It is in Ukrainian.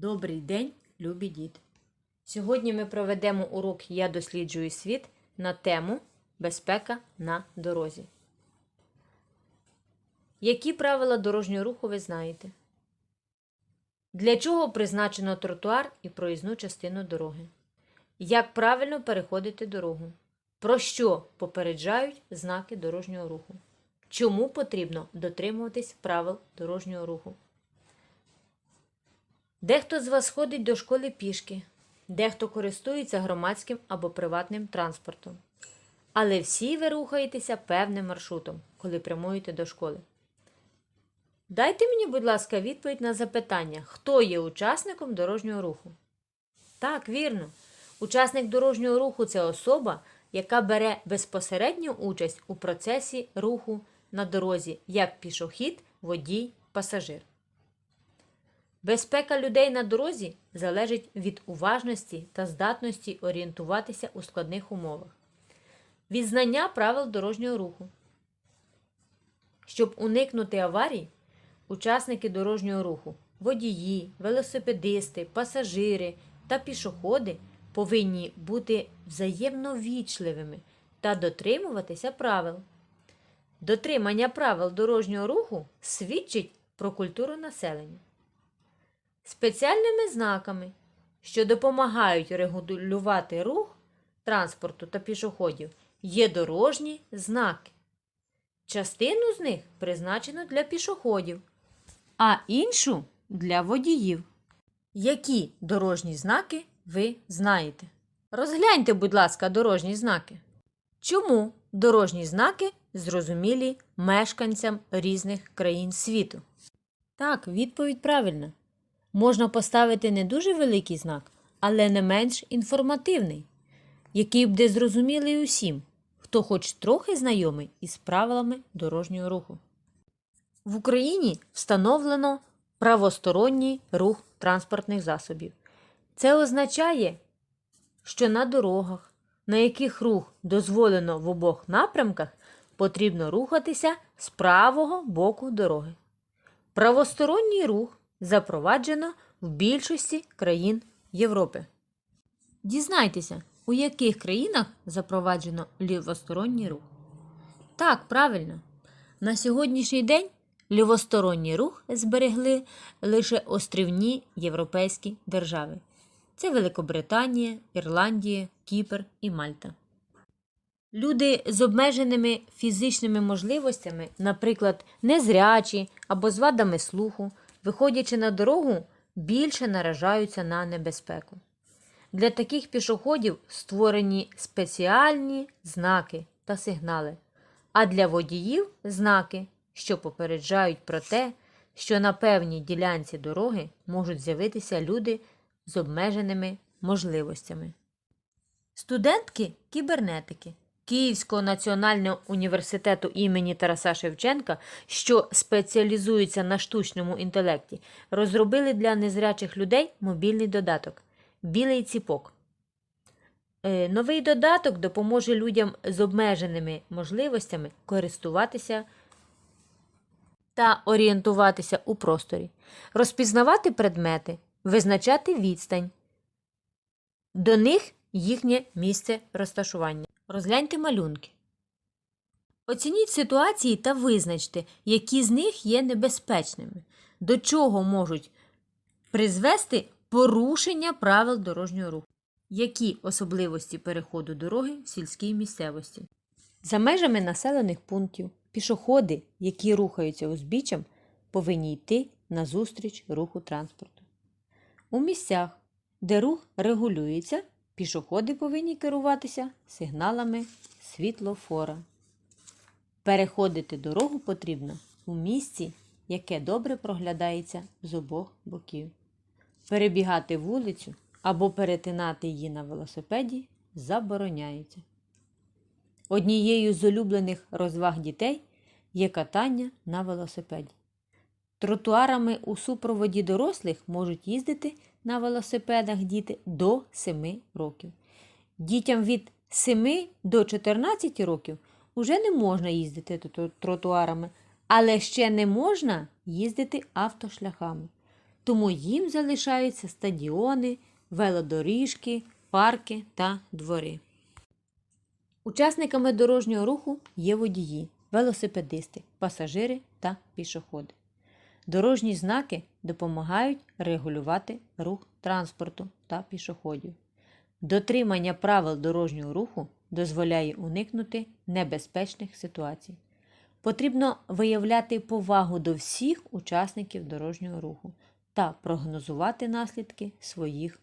Добрий день, любі діти! Сьогодні ми проведемо урок Я досліджую світ на тему Безпека на дорозі. Які правила дорожнього руху ви знаєте? Для чого призначено тротуар і проїзну частину дороги? Як правильно переходити дорогу? Про що попереджають знаки дорожнього руху? Чому потрібно дотримуватись правил дорожнього руху? Дехто з вас ходить до школи пішки, дехто користується громадським або приватним транспортом. Але всі ви рухаєтеся певним маршрутом, коли прямуєте до школи. Дайте мені, будь ласка, відповідь на запитання, хто є учасником дорожнього руху. Так, вірно. Учасник дорожнього руху це особа, яка бере безпосередню участь у процесі руху на дорозі, як пішохід, водій, пасажир. Безпека людей на дорозі залежить від уважності та здатності орієнтуватися у складних умовах, від знання правил дорожнього руху. Щоб уникнути аварій, учасники дорожнього руху, водії, велосипедисти, пасажири та пішоходи повинні бути взаємно вічливими та дотримуватися правил. Дотримання правил дорожнього руху свідчить про культуру населення. Спеціальними знаками, що допомагають регулювати рух транспорту та пішоходів, є дорожні знаки. Частину з них призначено для пішоходів, а іншу для водіїв. Які дорожні знаки ви знаєте? Розгляньте, будь ласка, дорожні знаки. Чому дорожні знаки зрозумілі мешканцям різних країн світу? Так, відповідь правильна. Можна поставити не дуже великий знак, але не менш інформативний, який буде зрозумілий усім, хто хоч трохи знайомий із правилами дорожнього руху. В Україні встановлено правосторонній рух транспортних засобів. Це означає, що на дорогах, на яких рух дозволено в обох напрямках, потрібно рухатися з правого боку дороги. Правосторонній рух запроваджено в більшості країн Європи. Дізнайтеся, у яких країнах запроваджено лівосторонній рух. Так, правильно. На сьогоднішній день лівосторонній рух зберегли лише острівні європейські держави. Це Великобританія, Ірландія, Кіпр і Мальта. Люди з обмеженими фізичними можливостями, наприклад, незрячі або з вадами слуху, виходячи на дорогу, більше наражаються на небезпеку. Для таких пішоходів створені спеціальні знаки та сигнали, а для водіїв знаки, що попереджають про те, що на певній ділянці дороги можуть з'явитися люди з обмеженими можливостями. Студентки кібернетики Київського національного університету імені Тараса Шевченка, що спеціалізується на штучному інтелекті, розробили для незрячих людей мобільний додаток Білий ціпок. Е, Новий додаток допоможе людям з обмеженими можливостями користуватися та орієнтуватися у просторі, розпізнавати предмети, визначати відстань. До них їхнє місце розташування. Розгляньте малюнки. Оцініть ситуації та визначте, які з них є небезпечними, до чого можуть призвести порушення правил дорожнього руху. Які особливості переходу дороги в сільській місцевості? За межами населених пунктів пішоходи, які рухаються узбіччям, повинні йти назустріч руху транспорту. У місцях, де рух регулюється, пішоходи повинні керуватися сигналами світлофора. Переходити дорогу потрібно у місці, яке добре проглядається з обох боків. Перебігати вулицю або перетинати її на велосипеді забороняється. Однією з улюблених розваг дітей є катання на велосипеді. Тротуарами у супроводі дорослих можуть їздити на велосипедах діти до 7 років. Дітям від 7 до 14 років уже не можна їздити тротуарами, але ще не можна їздити автошляхами. тому їм залишаються стадіони, велодоріжки, парки та двори. Учасниками дорожнього руху є водії, велосипедисти, пасажири та пішоходи. Дорожні знаки допомагають регулювати рух транспорту та пішоходів. Дотримання правил дорожнього руху дозволяє уникнути небезпечних ситуацій. Потрібно виявляти повагу до всіх учасників дорожнього руху та прогнозувати наслідки своїх